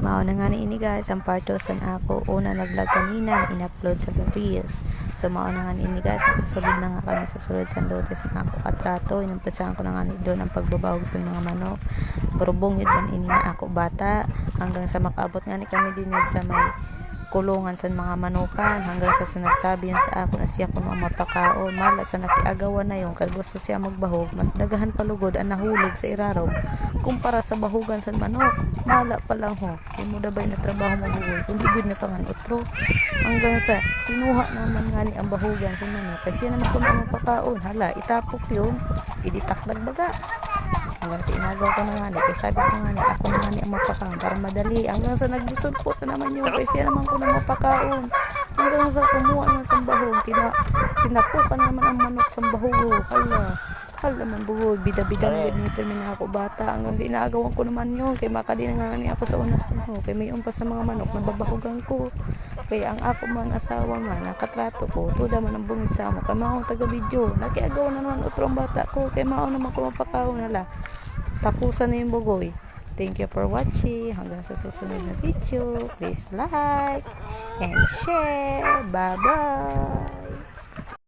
Mao na nga ni ini guys, ang part 2 san ako una nag-vlog kanina, in-upload sa Reels. So mao na nga ni ini guys, nakasulod na nga kami sa sulod sa lotes na ako katrato. Inumpisahan ko na nga ni doon ang pagbabawag sa mga manok. Burubong yun ini na ako bata. Hanggang sa makaabot nga ni kami din sa may kulungan sa mga manukan hanggang sa sunagsabi yun sa ako na siya kuno ang mala sa nakiagawan na yun kay gusto siya magbahog mas dagahan palugod ang nahulog sa iraraw kumpara sa bahugan sa manok. Mala pa lang ho di mo dabay na trabaho mabuhay kundi gud na pangan utro. Hanggang sa kinuha naman nga ni ang bahugan sa manok kasi siya naman kuno ang hala itapok yun iditakdag baga hanggang sa inagaw ko na nga ni kaya sabi ko nga ni ako na nga ni ang mapakaon para madali. Hanggang sa nagbusog po na naman yun kaya siya naman ko na mapakaon. Hanggang sa kumuha na sa bahog tina, tinapukan naman ang manok sa bahog hala hal naman buhod bida-bida na gud ni na ako bata. Hanggang sa inaagawan ko naman yun kay makadi na nga ni ako sa una ko kay may umpas sa mga manok nababahugan ko. Kaya ang ako man asawa nga nakatrato ko tuda man ang bungit sa amo. Kay mao taga video nakiagawan na naman utrong bata ko. Kay mao naman ko mapakaon nala tapusan na yung bugoy. Thank you for watching. Hanggang sa susunod na video. Please like and share. Bye-bye.